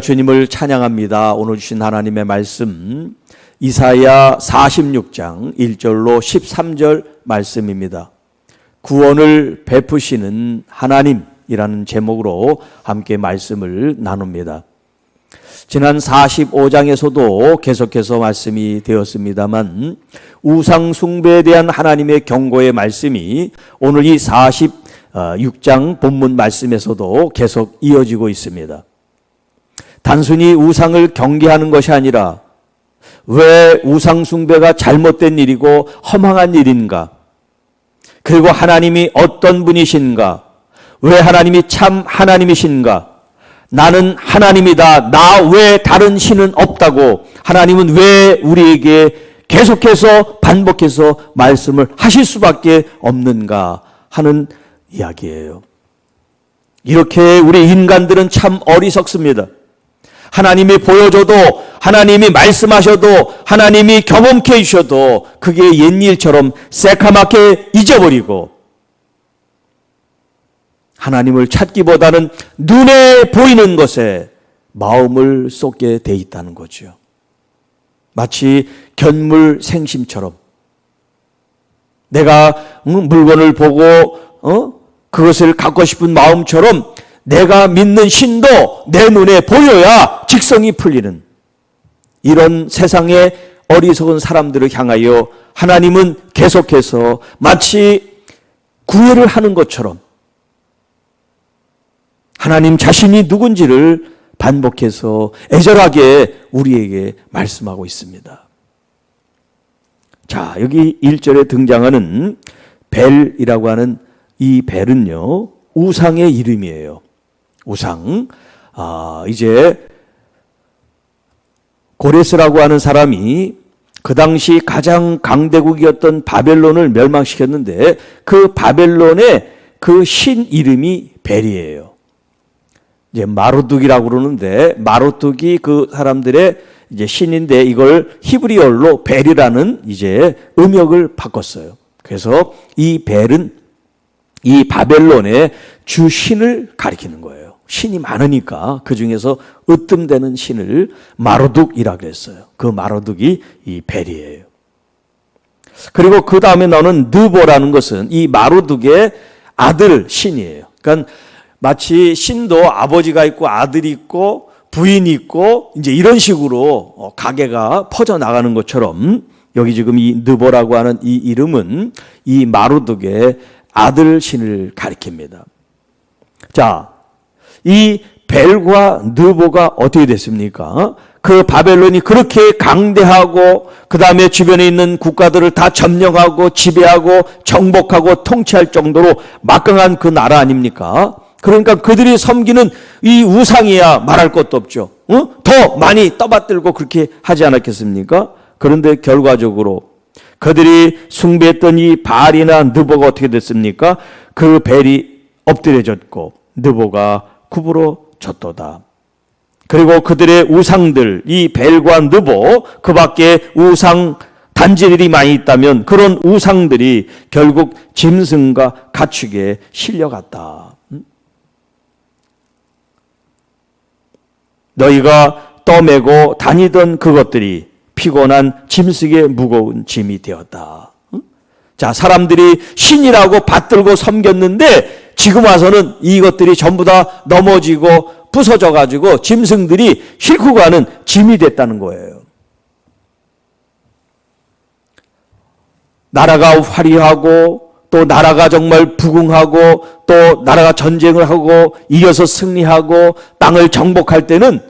주님을 찬양합니다. 오늘 주신 하나님의 말씀 이사야 46장 1절로 13절 말씀입니다. 구원을 베푸시는 하나님이라는 제목으로 함께 말씀을 나눕니다. 지난 45장에서도 계속해서 말씀이 되었습니다만 우상 숭배에 대한 하나님의 경고의 말씀이 오늘 이 46장 본문 말씀에서도 계속 이어지고 있습니다. 단순히 우상을 경계하는 것이 아니라 왜 우상 숭배가 잘못된 일이고 허망한 일인가? 그리고 하나님이 어떤 분이신가? 왜 하나님이 참 하나님이신가? 나는 하나님이다. 나외 다른 신은 없다고. 하나님은 왜 우리에게 계속해서 반복해서 말씀을 하실 수밖에 없는가 하는 이야기예요. 이렇게 우리 인간들은 참 어리석습니다. 하나님이 보여줘도 하나님이 말씀하셔도 하나님이 경험케 해주셔도 그게 옛일처럼 새카맣게 잊어버리고 하나님을 찾기보다는 눈에 보이는 것에 마음을 쏟게 돼 있다는 거죠. 마치 견물 생심처럼 내가 물건을 보고 어? 그것을 갖고 싶은 마음처럼 내가 믿는 신도 내 눈에 보여야 직성이 풀리는 이런 세상의 어리석은 사람들을 향하여 하나님은 계속해서 마치 구애를 하는 것처럼 하나님 자신이 누군지를 반복해서 애절하게 우리에게 말씀하고 있습니다. 자, 여기 1절에 등장하는 벨이라고 하는 이 벨은요, 우상의 이름이에요. 우상. 아, 이제 고레스라고 하는 사람이 그 당시 가장 강대국이었던 바벨론을 멸망시켰는데 그 바벨론의 그 신 이름이 벨이에요. 이제 마루둑이라고 그러는데 마루둑이 그 사람들의 이제 신인데 이걸 히브리어로 벨이라는 이제 음역을 바꿨어요. 그래서 이 벨은 이 바벨론의 주신을 가리키는 거예요. 신이 많으니까 그 중에서 으뜸되는 신을 마루둑이라 그랬어요. 그 마루둑이 이 벨이에요. 그리고 그 다음에 나오는 느보라는 것은 이 마루둑의 아들 신이에요. 그러니까 마치 신도 아버지가 있고 아들이 있고 부인이 있고 이제 이런 식으로 어, 가게가 퍼져 나가는 것처럼 여기 지금 이 느보라고 하는 이 이름은 이 마루둑의 아들 신을 가리킵니다. 자, 이 벨과 느보가 어떻게 됐습니까? 그 바벨론이 그렇게 강대하고 그 다음에 주변에 있는 국가들을 다 점령하고 지배하고 정복하고 통치할 정도로 막강한 그 나라 아닙니까? 그러니까 그들이 섬기는 이 우상이야 말할 것도 없죠. 어? 더 많이 떠받들고 그렇게 하지 않았겠습니까? 그런데 결과적으로 그들이 숭배했던 이 바알이나 느보가 어떻게 됐습니까? 그 벨이 엎드려졌고 느보가 구부러졌도다. 그리고 그들의 우상들 이 벨과 느보 그 밖에 우상 단지들이 많이 있다면 그런 우상들이 결국 짐승과 가축에 실려갔다. 너희가 떠매고 다니던 그것들이 피곤한 짐승의 무거운 짐이 되었다. 자, 사람들이 신이라고 받들고 섬겼는데 지금 와서는 이것들이 전부 다 넘어지고 부서져 가지고 짐승들이 싣고 가는 짐이 됐다는 거예요. 나라가 화려하고 또 나라가 정말 부궁하고 또 나라가 전쟁을 하고 이겨서 승리하고 땅을 정복할 때는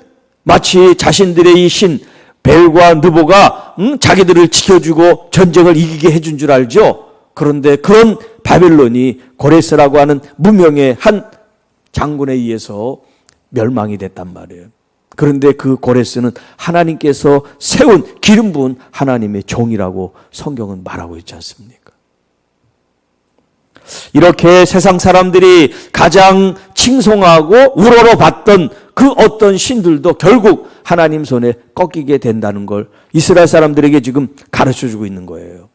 마치 자신들의 이 신 벨과 느보가 응? 자기들을 지켜주고 전쟁을 이기게 해준 줄 알죠. 그런데 그런 바벨론이 고레스라고 하는 무명의 한 장군에 의해서 멸망이 됐단 말이에요. 그런데 그 고레스는 하나님께서 세운 기름 부은 하나님의 종이라고 성경은 말하고 있지 않습니까? 이렇게 세상 사람들이 가장 칭송하고 우러러 봤던 그 어떤 신들도 결국 하나님 손에 꺾이게 된다는 걸 이스라엘 사람들에게 지금 가르쳐 주고 있는 거예요.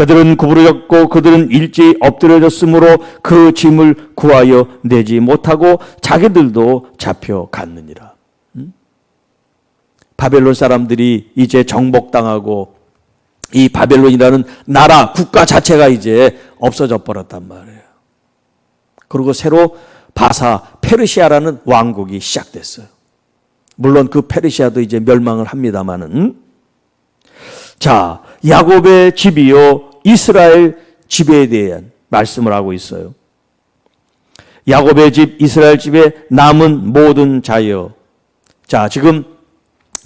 그들은 구부러졌고 그들은 일제히 엎드려졌으므로 그 짐을 구하여 내지 못하고 자기들도 잡혀갔느니라. 음? 바벨론 사람들이 이제 정복당하고 이 바벨론이라는 나라 국가 자체가 이제 없어져 버렸단 말이에요. 그리고 새로 바사 페르시아라는 왕국이 시작됐어요. 물론 그 페르시아도 이제 멸망을 합니다마는 자 야곱의 집이요 이스라엘 집에 대한 말씀을 하고 있어요. 야곱의 집 이스라엘 집에 남은 모든 자여. 자 지금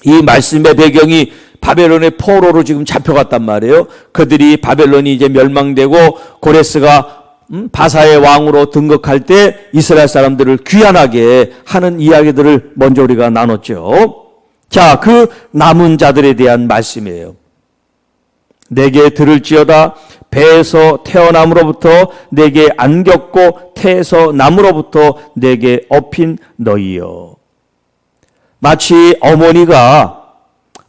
이 말씀의 배경이 바벨론의 포로로 지금 잡혀갔단 말이에요. 그들이 바벨론이 이제 멸망되고 고레스가 음, 바사의 왕으로 등극할 때 이스라엘 사람들을 귀환하게 하는 이야기들을 먼저 우리가 나눴죠. 자, 그 남은 자들에 대한 말씀이에요. 내게 들을지어다 배에서 태어남으로부터 내게 안겼고 태에서 남으로부터 내게 업힌 너희여. 마치 어머니가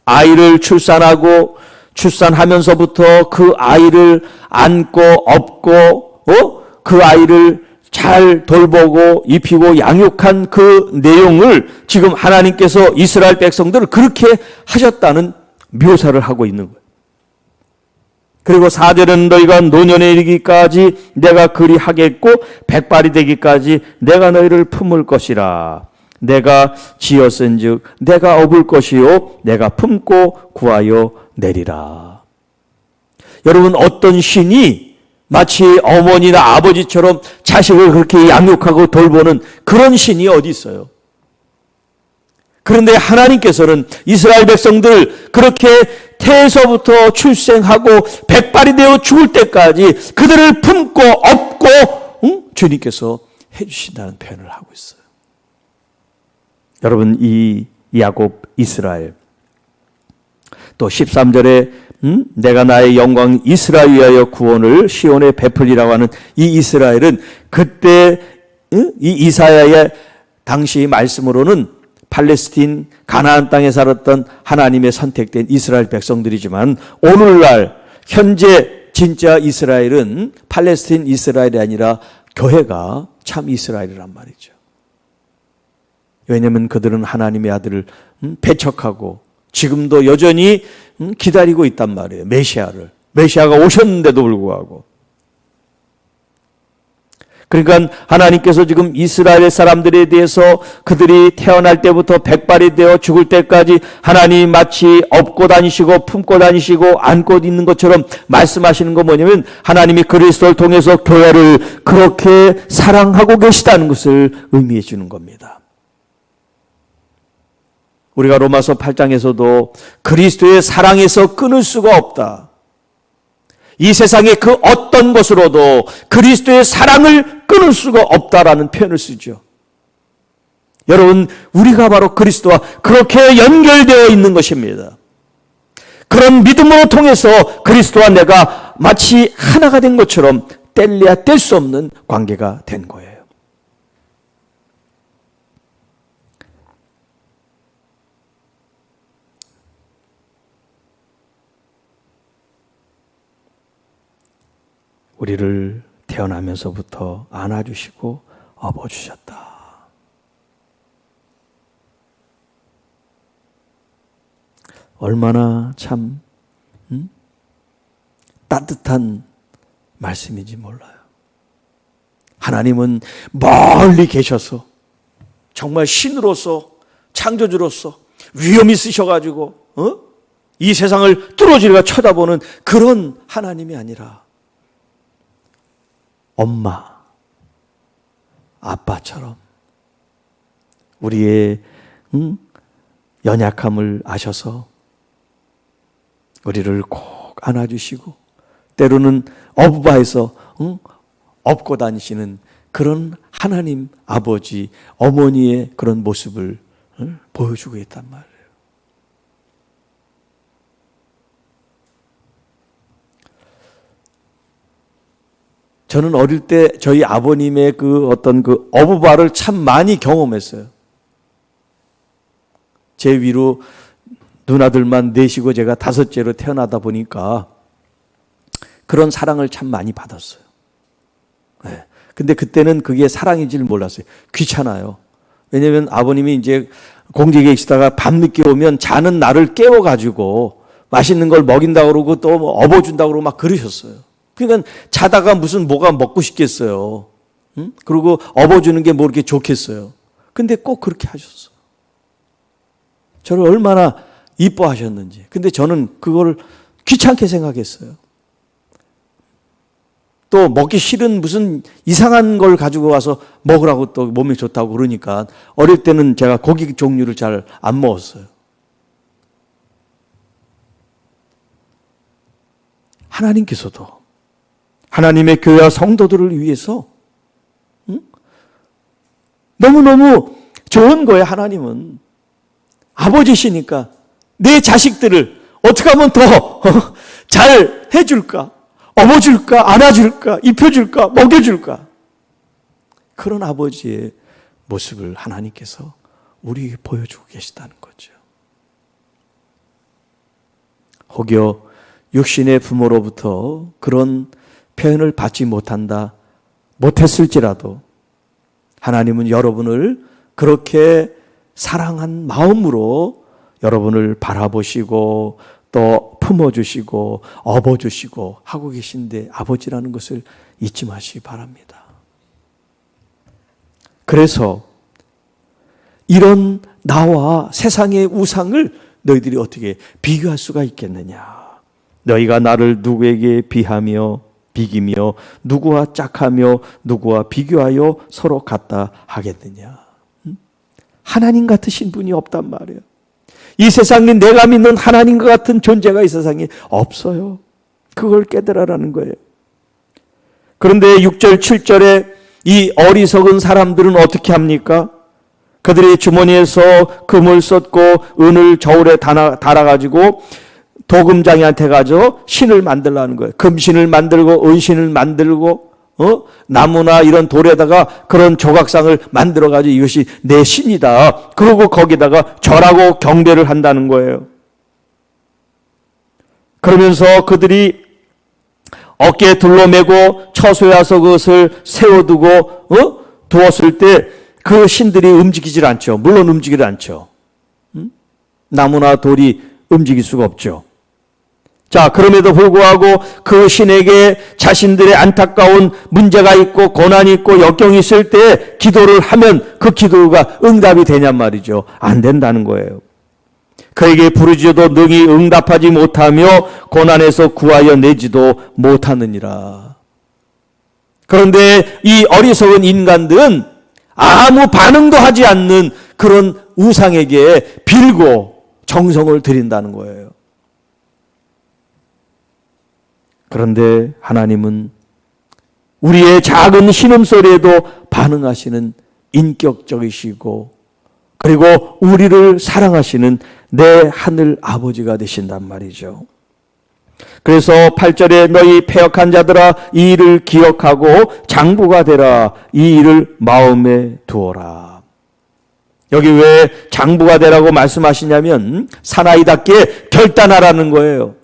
아이를 출산하고 출산하면서부터 그 아이를 안고 업고 어? 그 아이를 잘 돌보고 입히고 양육한 그 내용을 지금 하나님께서 이스라엘 백성들을 그렇게 하셨다는 묘사를 하고 있는 거예요. 그리고 사절은 너희가 노년에 이르기까지 내가 그리 하겠고 백발이 되기까지 내가 너희를 품을 것이라. 내가 지었은즉 내가 업을 것이요 내가 품고 구하여 내리라. 여러분 어떤 신이 마치 어머니나 아버지처럼 자식을 그렇게 양육하고 돌보는 그런 신이 어디 있어요? 그런데 하나님께서는 이스라엘 백성들 그렇게 태에서부터 출생하고 백발이 되어 죽을 때까지 그들을 품고 업고 응? 주님께서 해주신다는 표현을 하고 있어요. 여러분 이 야곱 이스라엘 또 13절에 음? 내가 나의 영광 이스라엘 위하여 구원을 시온에 베풀리라고 하는 이 이스라엘은 그때 음? 이 이사야의 당시 말씀으로는 팔레스틴 가나안 땅에 살았던 하나님의 선택된 이스라엘 백성들이지만 오늘날 현재 진짜 이스라엘은 팔레스틴 이스라엘이 아니라 교회가 참 이스라엘이란 말이죠. 왜냐하면 그들은 하나님의 아들을 음, 배척하고 지금도 여전히 음, 기다리고 있단 말이에요. 메시아를. 메시아가 오셨는데도 불구하고. 그러니까 하나님께서 지금 이스라엘 사람들에 대해서 그들이 태어날 때부터 백발이 되어 죽을 때까지 하나님 마치 업고 다니시고 품고 다니시고 안고 있는 것처럼 말씀하시는 거 뭐냐면 하나님이 그리스도를 통해서 교회를 그렇게 사랑하고 계시다는 것을 의미해 주는 겁니다. 우리가 로마서 8장에서도 그리스도의 사랑에서 끊을 수가 없다. 이 세상의 그 어떤 것으로도 그리스도의 사랑을 끊을 수가 없다라는 표현을 쓰죠. 여러분, 우리가 바로 그리스도와 그렇게 연결되어 있는 것입니다. 그런 믿음으로 통해서 그리스도와 내가 마치 하나가 된 것처럼 뗄래야 뗄 수 없는 관계가 된 거예요. 우리를 태어나면서부터 안아주시고 업어주셨다. 얼마나 참 음? 따뜻한 말씀인지 몰라요. 하나님은 멀리 계셔서 정말 신으로서 창조주로서 위험이 있으셔가지고 어? 이 세상을 뚫어지리가 쳐다보는 그런 하나님이 아니라 엄마, 아빠처럼 우리의 응? 연약함을 아셔서 우리를 꼭 안아주시고 때로는 어부바에서 응? 업고 다니시는 그런 하나님 아버지 어머니의 그런 모습을 응? 보여주고 있단 말이에요. 저는 어릴 때 저희 아버님의 그 어떤 그 어부바를 참 많이 경험했어요. 제 위로 누나들만 넷이고 제가 다섯째로 태어나다 보니까 그런 사랑을 참 많이 받았어요. 네. 근데 그때는 그게 사랑인지를 몰랐어요. 귀찮아요. 왜냐면 아버님이 이제 공직에 있다가 밤늦게 오면 자는 나를 깨워가지고 맛있는 걸 먹인다고 그러고 또뭐 업어준다고 그러고 막 그러셨어요. 그러니까 자다가 무슨 뭐가 먹고 싶겠어요. 응? 그리고 업어주는 게 뭐 이렇게 좋겠어요. 근데 꼭 그렇게 하셨어. 저를 얼마나 이뻐하셨는지. 근데 저는 그걸 귀찮게 생각했어요. 또 먹기 싫은 무슨 이상한 걸 가지고 와서 먹으라고 또 몸에 좋다고 그러니까 어릴 때는 제가 고기 종류를 잘 안 먹었어요. 하나님께서도 하나님의 교회와 성도들을 위해서 응? 너무너무 좋은 거예요, 하나님은. 아버지시니까 내 자식들을 어떻게 하면 더 잘 해줄까? 업어줄까? 안아줄까? 입혀줄까? 먹여줄까? 그런 아버지의 모습을 하나님께서 우리에게 보여주고 계시다는 거죠. 혹여 육신의 부모로부터 그런 표현을 받지 못한다, 못했을지라도 하나님은 여러분을 그렇게 사랑한 마음으로 여러분을 바라보시고 또 품어주시고 업어주시고 하고 계신데 아버지라는 것을 잊지 마시기 바랍니다. 그래서 이런 나와 세상의 우상을 너희들이 어떻게 비교할 수가 있겠느냐? 너희가 나를 누구에게 비하며 비기며 누구와 짝하며 누구와 비교하여 서로 같다 하겠느냐? 음? 하나님 같으신 분이 없단 말이에요. 이 세상에 내가 믿는 하나님과 같은 존재가 이 세상에 없어요. 그걸 깨달아라는 거예요. 그런데 6절, 7절에 이 어리석은 사람들은 어떻게 합니까? 그들의 주머니에서 금을 썼고 은을 저울에 달아가지고 도금장이한테 가서 신을 만들라는 거예요. 금신을 만들고 은신을 만들고 어? 나무나 이런 돌에다가 그런 조각상을 만들어 가지고 이것이 내 신이다. 그리고 거기다가 절하고 경배를 한다는 거예요. 그러면서 그들이 어깨에 둘러매고 처소에서 그것을 세워두고 어? 두었을 때 그 신들이 움직이질 않죠. 물론 움직이질 않죠. 음? 나무나 돌이 움직일 수가 없죠. 자, 그럼에도 불구하고 그 신에게 자신들의 안타까운 문제가 있고 고난이 있고 역경이 있을 때 기도를 하면 그 기도가 응답이 되냔 말이죠. 안 된다는 거예요. 그에게 부르짖어도 능히 응답하지 못하며 고난에서 구하여 내지도 못하느니라. 그런데 이 어리석은 인간들은 아무 반응도 하지 않는 그런 우상에게 빌고 정성을 드린다는 거예요. 그런데 하나님은 우리의 작은 신음소리에도 반응하시는 인격적이시고 그리고 우리를 사랑하시는 내 하늘 아버지가 되신단 말이죠. 그래서 8절에 너희 폐역한 자들아 이 일을 기억하고 장부가 되라 이 일을 마음에 두어라. 여기 왜 장부가 되라고 말씀하시냐면 사나이답게 결단하라는 거예요.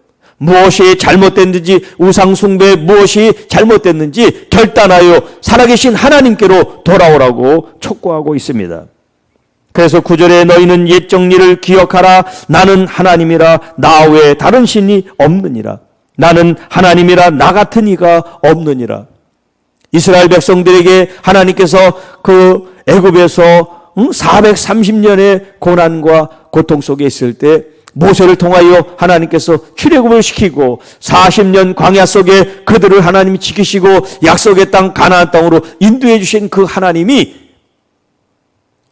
무엇이 잘못됐는지 우상숭배 무엇이 잘못됐는지 결단하여 살아계신 하나님께로 돌아오라고 촉구하고 있습니다. 그래서 구절에 너희는 옛 정리를 기억하라. 나는 하나님이라. 나 외에 다른 신이 없느니라. 나는 하나님이라. 나 같은 이가 없느니라. 이스라엘 백성들에게 하나님께서 그 애굽에서 430년의 고난과 고통 속에 있을 때 모세를 통하여 하나님께서 출애굽을 시키고 40년 광야 속에 그들을 하나님이 지키시고 약속의 땅 가나안 땅으로 인도해 주신 그 하나님이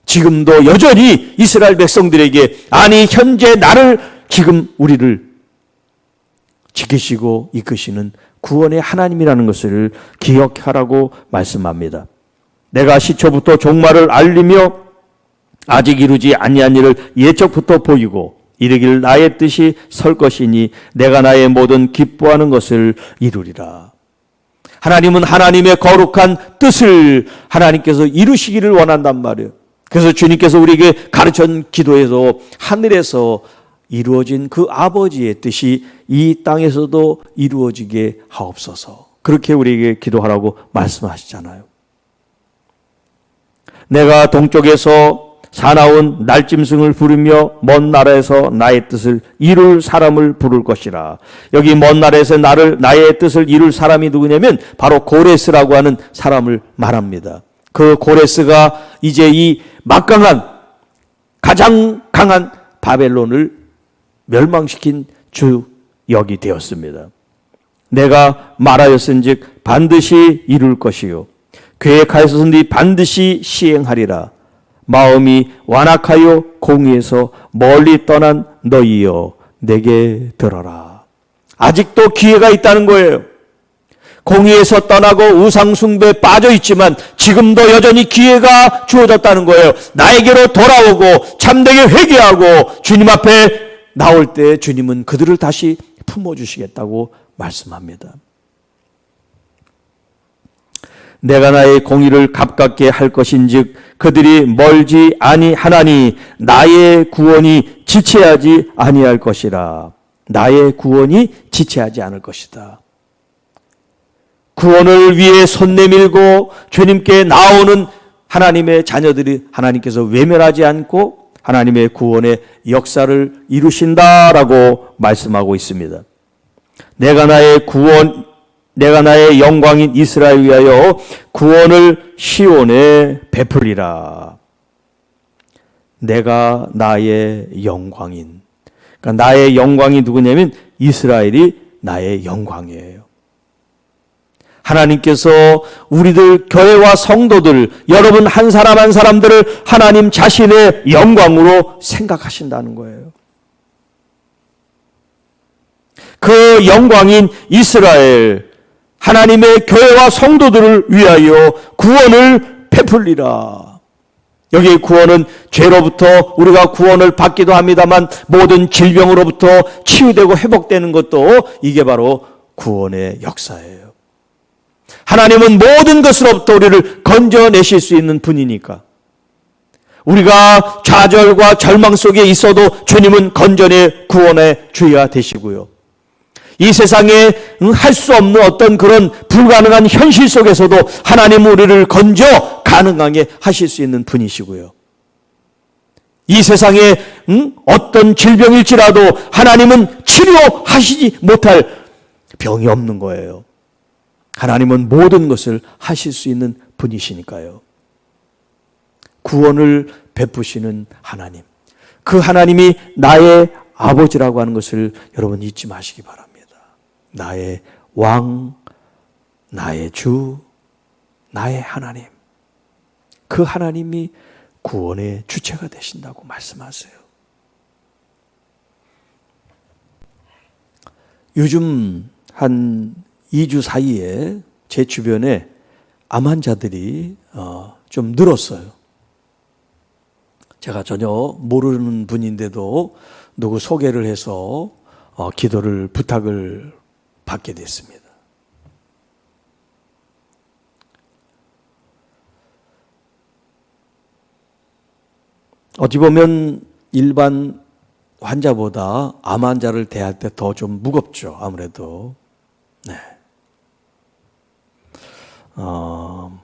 지금도 여전히 이스라엘 백성들에게 아니 현재 나를 지금 우리를 지키시고 이끄시는 구원의 하나님이라는 것을 기억하라고 말씀합니다. 내가 시초부터 종말을 알리며 아직 이루지 아니한 일을 예적부터 보이고 이르길 나의 뜻이 설 것이니 내가 나의 모든 기뻐하는 것을 이루리라. 하나님은 하나님의 거룩한 뜻을 하나님께서 이루시기를 원한단 말이에요. 그래서 주님께서 우리에게 가르쳐 기도에서 하늘에서 이루어진 그 아버지의 뜻이 이 땅에서도 이루어지게 하옵소서. 그렇게 우리에게 기도하라고 말씀하시잖아요. 내가 동쪽에서 사나운 날짐승을 부르며 먼 나라에서 나의 뜻을 이룰 사람을 부를 것이라. 여기 먼 나라에서 나를 나의 뜻을 이룰 사람이 누구냐면 바로 고레스라고 하는 사람을 말합니다. 그 고레스가 이제 이 막강한 가장 강한 바벨론을 멸망시킨 주역이 되었습니다. 내가 말하였은즉 반드시 이룰 것이요 계획하였으니 반드시 시행하리라. 마음이 완악하여 공의에서 멀리 떠난 너희여 내게 들어라. 아직도 기회가 있다는 거예요. 공의에서 떠나고 우상숭배에 빠져 있지만 지금도 여전히 기회가 주어졌다는 거예요. 나에게로 돌아오고 참되게 회개하고 주님 앞에 나올 때 주님은 그들을 다시 품어주시겠다고 말씀합니다. 내가 나의 공의를 값깝게 할 것인즉 그들이 멀지 아니하나니 나의 구원이 지체하지 아니할 것이라. 나의 구원이 지체하지 않을 것이다. 구원을 위해 손 내밀고 주님께 나오는 하나님의 자녀들이 하나님께서 외면하지 않고 하나님의 구원의 역사를 이루신다라고 말씀하고 있습니다. 내가 나의 구원 내가 나의 영광인 이스라엘 위하여 구원을 시온에 베풀리라. 내가 나의 영광인. 그러니까 나의 영광이 누구냐면 이스라엘이 나의 영광이에요. 하나님께서 우리들 교회와 성도들 여러분 한 사람 한 사람들을 하나님 자신의 영광으로 생각하신다는 거예요. 그 영광인 이스라엘 하나님의 교회와 성도들을 위하여 구원을 베풀리라. 여기 구원은 죄로부터 우리가 구원을 받기도 합니다만 모든 질병으로부터 치유되고 회복되는 것도 이게 바로 구원의 역사예요. 하나님은 모든 것으로부터 우리를 건져내실 수 있는 분이니까. 우리가 좌절과 절망 속에 있어도 주님은 건전의 구원의 주가 되시고요. 이 세상에 할 수 없는 어떤 그런 불가능한 현실 속에서도 하나님 우리를 건져 가능하게 하실 수 있는 분이시고요. 이 세상에 어떤 질병일지라도 하나님은 치료하시지 못할 병이 없는 거예요. 하나님은 모든 것을 하실 수 있는 분이시니까요. 구원을 베푸시는 하나님. 그 하나님이 나의 아버지라고 하는 것을 여러분 잊지 마시기 바랍니다. 나의 왕, 나의 주, 나의 하나님. 그 하나님이 구원의 주체가 되신다고 말씀하세요. 요즘 한 2주 사이에 제 주변에 암 환자들이 어, 좀 늘었어요. 제가 전혀 모르는 분인데도 누구 소개를 해서 어, 기도를 부탁을 받게 됐습니다. 어찌 보면 일반 환자보다 암 환자를 대할 때 더 좀 무겁죠. 아무래도. 네. 어,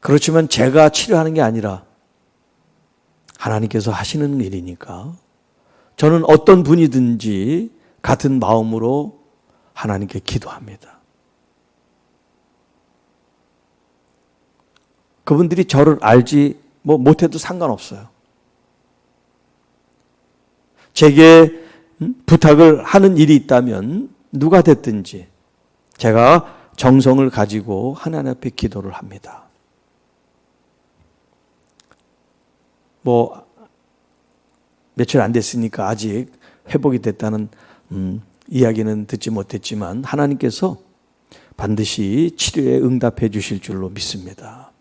그렇지만 제가 치료하는 게 아니라 하나님께서 하시는 일이니까 저는 어떤 분이든지 같은 마음으로 하나님께 기도합니다. 그분들이 저를 알지 뭐 못해도 상관없어요. 제게 음, 부탁을 하는 일이 있다면 누가 됐든지 제가 정성을 가지고 하나님 앞에 기도를 합니다. 뭐 며칠 안 됐으니까 아직 회복이 됐다는 음, 이야기는 듣지 못했지만 하나님께서 반드시 치료에 응답해 주실 줄로 믿습니다.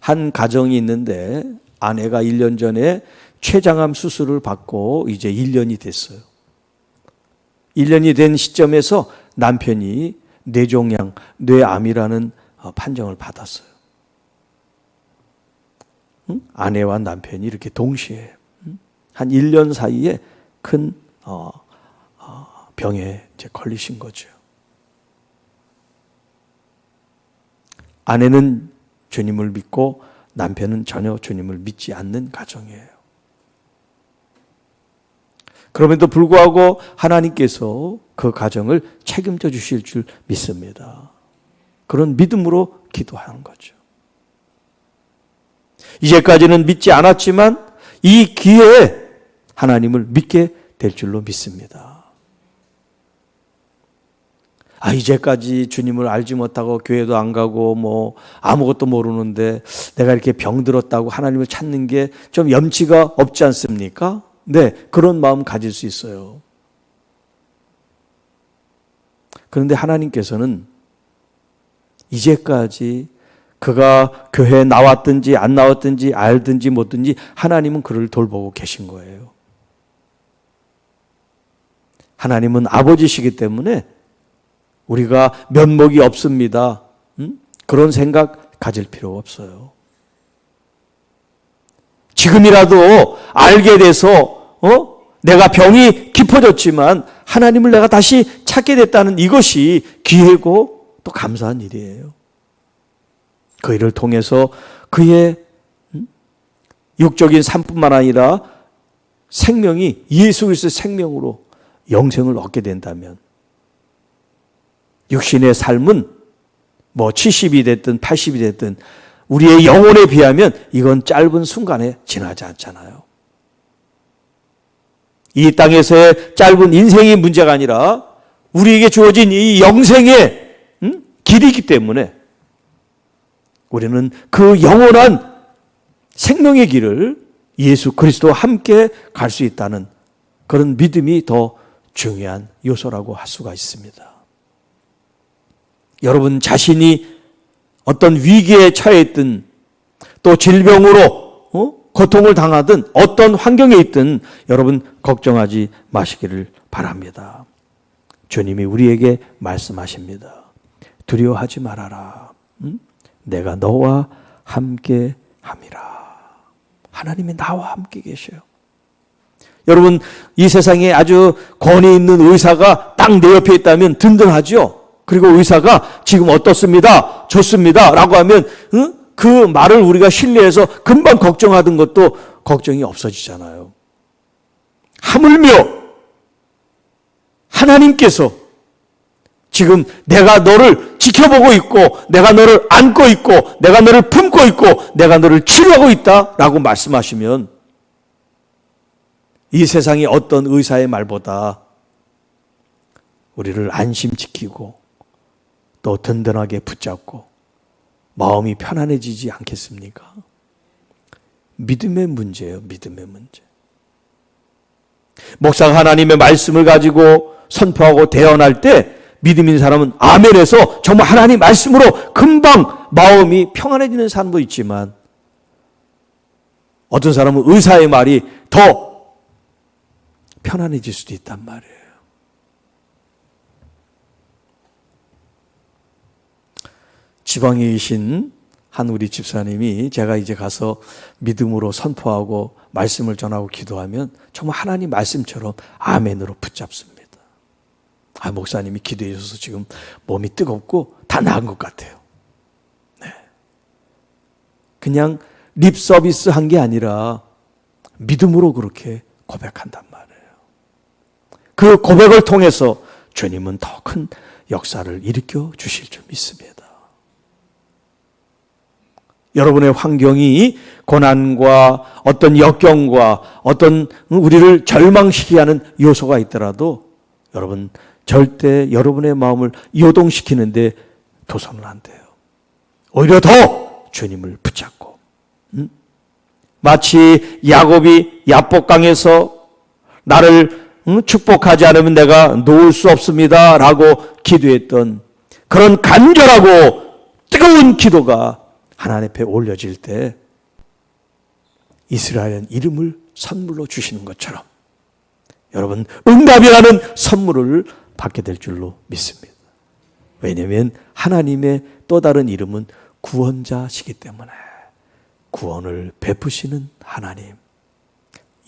한 가정이 있는데 아내가 1년 전에 췌장암 수술을 받고 이제 1년이 됐어요. 1년이 된 시점에서 남편이 뇌종양, 뇌암이라는 어, 판정을 받았어요. 응? 아내와 남편이 이렇게 동시에 응? 한 1년 사이에 큰 어, 어, 병에 이제 걸리신 거죠. 아내는 주님을 믿고 남편은 전혀 주님을 믿지 않는 가정이에요. 그럼에도 불구하고 하나님께서 그 가정을 책임져 주실 줄 믿습니다. 그런 믿음으로 기도하는 거죠. 이제까지는 믿지 않았지만 이 기회에 하나님을 믿게 될 줄로 믿습니다. 아, 이제까지 주님을 알지 못하고 교회도 안 가고 뭐 아무것도 모르는데 내가 이렇게 병들었다고 하나님을 찾는 게 좀 염치가 없지 않습니까? 네, 그런 마음 가질 수 있어요. 그런데 하나님께서는 이제까지 그가 교회에 나왔든지 안 나왔든지 알든지 못든지 하나님은 그를 돌보고 계신 거예요. 하나님은 아버지시기 때문에 우리가 면목이 없습니다. 음? 그런 생각 가질 필요 없어요. 지금이라도 알게 돼서 어? 내가 병이 깊어졌지만 하나님을 내가 다시 찾게 됐다는 이것이 기회고 또 감사한 일이에요. 그 일을 통해서 그의 음? 육적인 삶뿐만 아니라 생명이 예수 그리스도의 생명으로 영생을 얻게 된다면 육신의 삶은 뭐 70이 됐든 80이 됐든 우리의 영혼에 비하면 이건 짧은 순간에 지나지 않잖아요. 이 땅에서의 짧은 인생이 문제가 아니라 우리에게 주어진 이 영생의 음? 길이기 때문에 우리는 그 영원한 생명의 길을 예수 그리스도와 함께 갈 수 있다는 그런 믿음이 더 중요한 요소라고 할 수가 있습니다. 여러분 자신이 어떤 위기에 처해 있든 또 질병으로 어? 고통을 당하든 어떤 환경에 있든 여러분 걱정하지 마시기를 바랍니다. 주님이 우리에게 말씀하십니다. 두려워하지 말아라. 응? 내가 너와 함께 함이라. 하나님이 나와 함께 계셔요. 여러분, 이 세상에 아주 권위 있는 의사가 딱 내 옆에 있다면 든든하죠? 그리고 의사가 지금 어떻습니다. 좋습니다. 라고 하면, 응? 그 말을 우리가 신뢰해서 금방 걱정하던 것도 걱정이 없어지잖아요. 하물며, 하나님께서 지금 내가 너를 지켜보고 있고, 내가 너를 안고 있고, 내가 너를 품고 있고, 내가 너를 치료하고 있다라고 말씀하시면 이 세상의 어떤 의사의 말보다 우리를 안심지키고 또 든든하게 붙잡고 마음이 편안해지지 않겠습니까? 믿음의 문제예요, 믿음의 문제. 목사가 하나님의 말씀을 가지고 선포하고 대언할 때 믿음 있는 사람은 아멘에서 정말 하나님 말씀으로 금방 마음이 평안해지는 사람도 있지만 어떤 사람은 의사의 말이 더 편안해질 수도 있단 말이에요. 지방에 계신 한 우리 집사님이 제가 이제 가서 믿음으로 선포하고 말씀을 전하고 기도하면 정말 하나님 말씀처럼 아멘으로 붙잡습니다. 아, 목사님이 기도해 주셔서 지금 몸이 뜨겁고 다 나은 것 같아요. 네. 그냥 립 서비스 한 게 아니라 믿음으로 그렇게 고백한단 말이에요. 그 고백을 통해서 주님은 더 큰 역사를 일으켜 주실 줄 믿습니다. 여러분의 환경이 고난과 어떤 역경과 어떤 우리를 절망시키게 하는 요소가 있더라도 여러분 절대 여러분의 마음을 요동시키는데 도선은 안 돼요. 오히려 더 주님을 붙잡고 음? 마치 야곱이 야복강에서 나를 음? 축복하지 않으면 내가 놓을 수 없습니다 라고 기도했던 그런 간절하고 뜨거운 기도가 하나님 앞에 올려질 때 이스라엘은 이름을 선물로 주시는 것처럼 여러분 응답이라는 선물을 받게 될 줄로 믿습니다. 왜냐하면 하나님의 또 다른 이름은 구원자시기 때문에 구원을 베푸시는 하나님.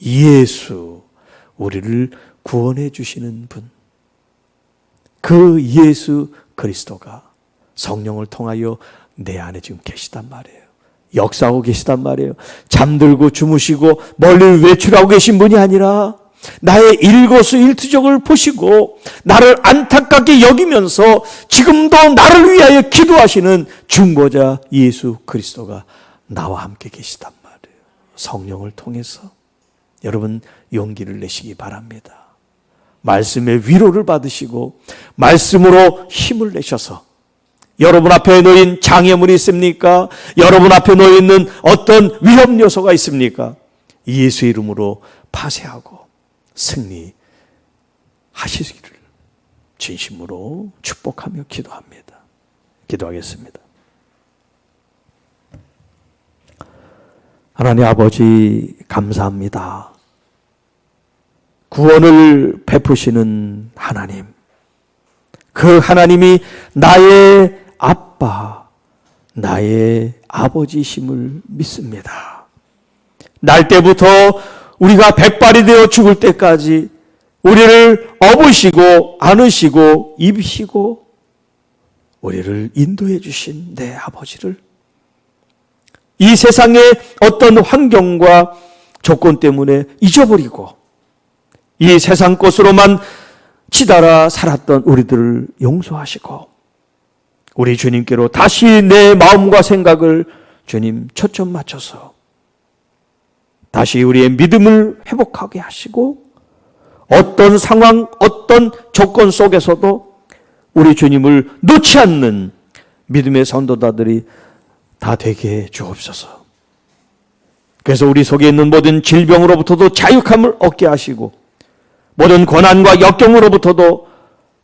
예수, 우리를 구원해 주시는 분. 그 예수 그리스도가 성령을 통하여 내 안에 지금 계시단 말이에요. 역사하고 계시단 말이에요. 잠들고 주무시고 멀리 외출하고 계신 분이 아니라 나의 일거수일투족을 보시고 나를 안타깝게 여기면서 지금도 나를 위하여 기도하시는 중보자 예수 그리스도가 나와 함께 계시단 말이에요. 성령을 통해서 여러분 용기를 내시기 바랍니다. 말씀의 위로를 받으시고 말씀으로 힘을 내셔서 여러분 앞에 놓인 장애물이 있습니까? 여러분 앞에 놓여 있는 어떤 위험 요소가 있습니까? 예수 이름으로 파쇄하고 승리하시기를 진심으로 축복하며 기도합니다. 기도하겠습니다. 하나님 아버지 감사합니다. 구원을 베푸시는 하나님. 그 하나님이 나의 아빠, 나의 아버지심을 믿습니다. 날 때부터 우리가 백발이 되어 죽을 때까지 우리를 업으시고 안으시고 입히시고 우리를 인도해 주신 내 아버지를 이 세상의 어떤 환경과 조건 때문에 잊어버리고 이 세상 것으로만 치달아 살았던 우리들을 용서하시고 우리 주님께로 다시 내 마음과 생각을 주님 초점 맞춰서 다시 우리의 믿음을 회복하게 하시고 어떤 상황, 어떤 조건 속에서도 우리 주님을 놓지 않는 믿음의 선도자들이 다 되게 해 주옵소서. 그래서 우리 속에 있는 모든 질병으로부터도 자유함을 얻게 하시고 모든 고난과 역경으로부터도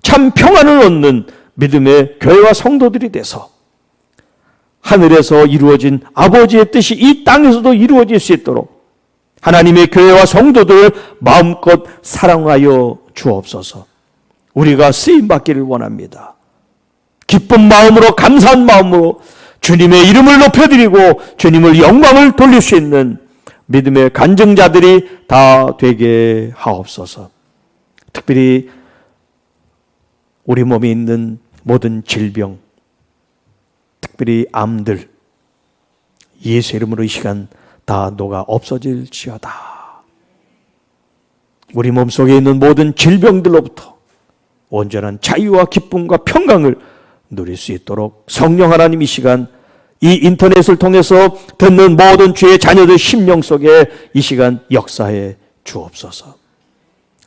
참 평안을 얻는 믿음의 교회와 성도들이 돼서 하늘에서 이루어진 아버지의 뜻이 이 땅에서도 이루어질 수 있도록 하나님의 교회와 성도들을 마음껏 사랑하여 주옵소서. 우리가 쓰임 받기를 원합니다. 기쁜 마음으로 감사한 마음으로 주님의 이름을 높여드리고 주님을 영광을 돌릴 수 있는 믿음의 간증자들이 다 되게 하옵소서. 특별히 우리 몸에 있는 모든 질병, 특별히 암들, 예수 이름으로 이 시간 다 녹아 없어질지어다. 우리 몸 속에 있는 모든 질병들로부터 온전한 자유와 기쁨과 평강을 누릴 수 있도록 성령 하나님 이 시간 이 인터넷을 통해서 듣는 모든 주의 자녀들 심령 속에 이 시간 역사해 주옵소서.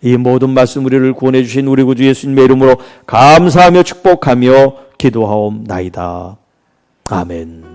이 모든 말씀 우리를 구원해 주신 우리 구주 예수님의 이름으로 감사하며 축복하며 기도하옵나이다. 아멘.